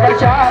Pachá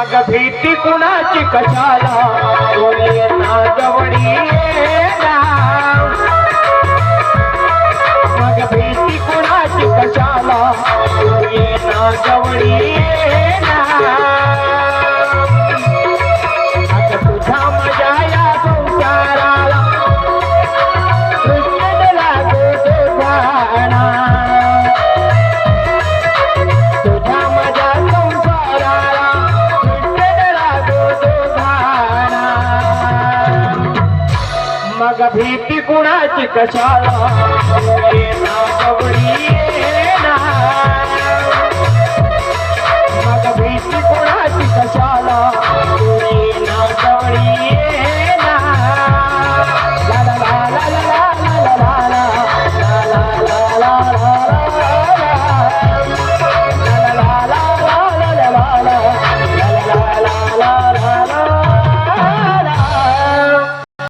मग भीती कुणाची कशाला? कोणी नागवडी मग भीती कुणाची कशाला?